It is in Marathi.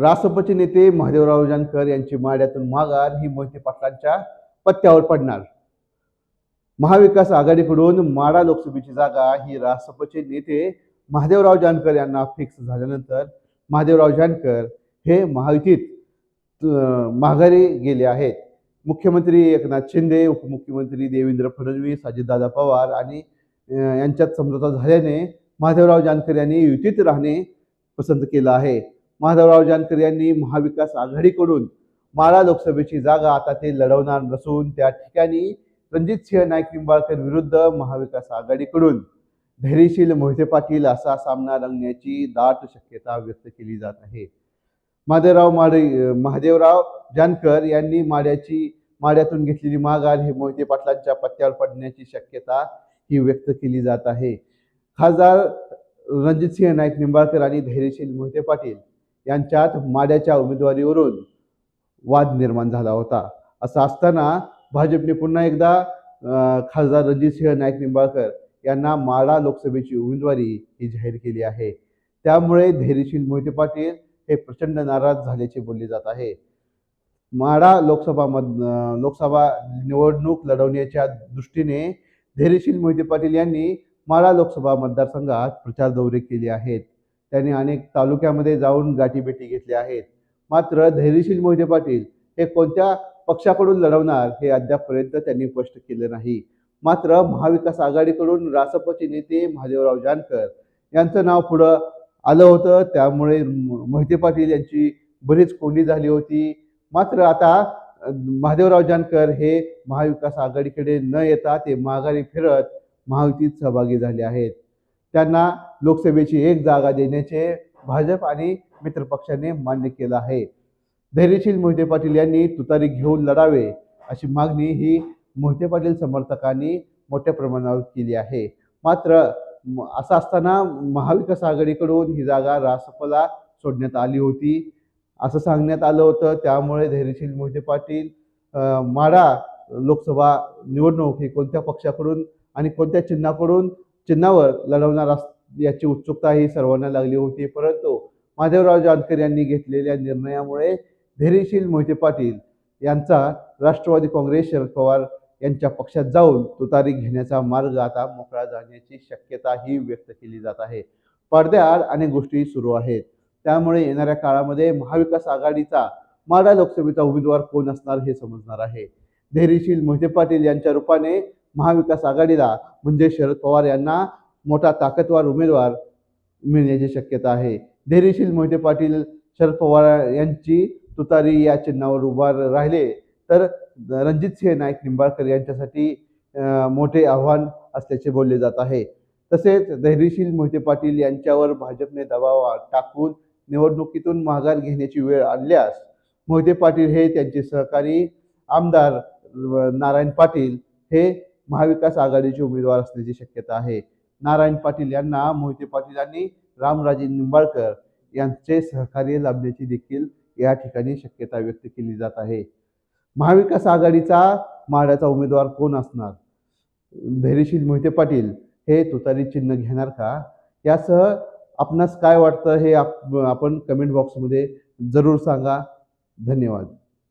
रासपचे नेते महादेवराव जानकर यांची माड्यातून माघार ही मोहिते पाटलांच्या पत्त्यावर पडणार. महाविकास आघाडीकडून माडा लोकसभेची जागा ही रासपचे नेते महादेवराव जानकर यांना फिक्स झाल्यानंतर महादेवराव जानकर हे महायुतीत माघारी गेले आहेत. मुख्यमंत्री एकनाथ शिंदे उपमुख्यमंत्री देवेंद्र फडणवीस अजितदादा पवार आणि यांच्यात समझोता झाल्याने महादेवराव जानकर यांनी युतीत राहणे पसंत केलं आहे. महादेवराव जानकर यांनी महाविकास आघाडीकडून माळा लोकसभेची जागा आता ते लढवणार नसून त्या ठिकाणी रणजित सिंह नाईक निंबाळकर विरुद्ध महाविकास आघाडीकडून धैर्यशील मोहिते पाटील असा सामना रंगण्याची दाट शक्यता व्यक्त केली जात आहे. माधवराव माडे महादेवराव जानकर यांनी माड्याची माड्यातून घेतलेली माघार ही मोहिते पाटलांच्या पत्त्यावर पडण्याची शक्यता ही व्यक्त केली जात आहे. खासदार रणजितसिंह नाईक निंबाळकर आणि धैर्यशील मोहिते पाटील यांच्यात माड्याच्या उमेदवारीवरून वाद निर्माण झाला होता. असं असताना भाजपने पुन्हा एकदा खासदार रणजितसिंह नाईक निंबाळकर यांना माडा लोकसभेची उमेदवारी ही जाहीर केली आहे. त्यामुळे धैर्यशील मोहिते पाटील हे प्रचंड नाराज झाल्याचे बोलले जात आहे. माडा लोकसभा मध लोकसभा निवडणूक लढवण्याच्या दृष्टीने धैर्यशील मोहिते पाटील यांनी माळा लोकसभा मतदारसंघात प्रचार दौरे केले आहेत. त्यांनी अनेक तालुक्यामध्ये जाऊन गाठीभेटी घेतल्या आहेत. मात्र धैर्यशील मोहिते पाटील हे कोणत्या पक्षाकडून लढवणार हे अद्यापपर्यंत त्यांनी स्पष्ट केले नाही. मात्र महाविकास आघाडीकडून रासपचे नेते महादेवराव जानकर यांचं नाव पुढं आलं होतं. त्यामुळे मोहिते पाटील यांची बरीच कोंडी झाली होती. मात्र आता महादेवराव जानकर हे महाविकास आघाडीकडे न येता ते माघारी फिरत महायुतीत सहभागी झाले आहेत. त्यांना लोकसभेची एक जागा देण्याचे भाजप आणि मित्रपक्षाने मान्य केलं आहे. धैर्यशील मोहिते पाटील यांनी तुतारी घेऊन लढावे अशी मागणी ही मोहिते पाटील समर्थकांनी मोठ्या प्रमाणावर केली आहे. मात्र असं असताना महाविकास आघाडीकडून ही जागा रासपला सोडण्यात आली होती. असं सांगण्यात आलं होतं. त्यामुळे धैर्यशील मोहिते पाटील माडा लोकसभा निवडणूक ही कोणत्या पक्षाकडून आणि कोणत्या चिन्हाकडून चिन्हावर लढवणार याची उत्सुकता ही सर्वांना लागली होती. परंतु महादेवराव जानकर यांनी घेतलेल्या निर्णयामुळे धैर्यशील मोहिते पाटील यांचा राष्ट्रवादी काँग्रेस शरद पवार यांच्या पक्षात जाऊन तुतारी घेण्याचा मार्ग आता मोकळा जाण्याची शक्यता ही व्यक्त केली जात आहे. पडद्याआड अनेक गोष्टी सुरू आहेत. त्यामुळे येणाऱ्या काळामध्ये महाविकास आघाडीचा माडा लोकसभेचा उमेदवार कोण असणार हे समजणार आहे. धैर्यशील मोहिते पाटील यांच्या रूपाने महाविकास आघाडीला म्हणजे शरद पवार यांना मोठा ताकदवार उमेदवार मिळण्याची शक्यता आहे. धैर्यशील मोहिते पाटील शरद पवार यांची तुतारी या चिन्हावर उभा राहिले. तर रणजित सिंह नाईक निंबाळकर यांच्यासाठी मोठे आव्हान असल्याचे बोलले जात आहे. तसेच धैर्यशील मोहिते पाटील यांच्यावर भाजपने दबाव टाकून निवडणुकीतून माघार घेण्याची वेळ आणल्यास मोहिते पाटील हे त्यांचे सहकारी आमदार नारायण पाटील हे महाविकास आघाडीचे उमेदवार असण्याची शक्यता आहे. नारायण पाटील यांना मोहिते पाटील यांनी रामराजे निंबाळकर यांचे सहकार्य लाभण्याची देखील या ठिकाणी शक्यता व्यक्त केली जात आहे. महाविकास आघाडीचा माड्याचा उमेदवार कोण असणार? धैर्यशील मोहिते पाटील हे तुतारी चिन्ह घेणार का? यासह आपणास काय वाटतं हे आप आपण कमेंट बॉक्समध्ये जरूर सांगा. धन्यवाद.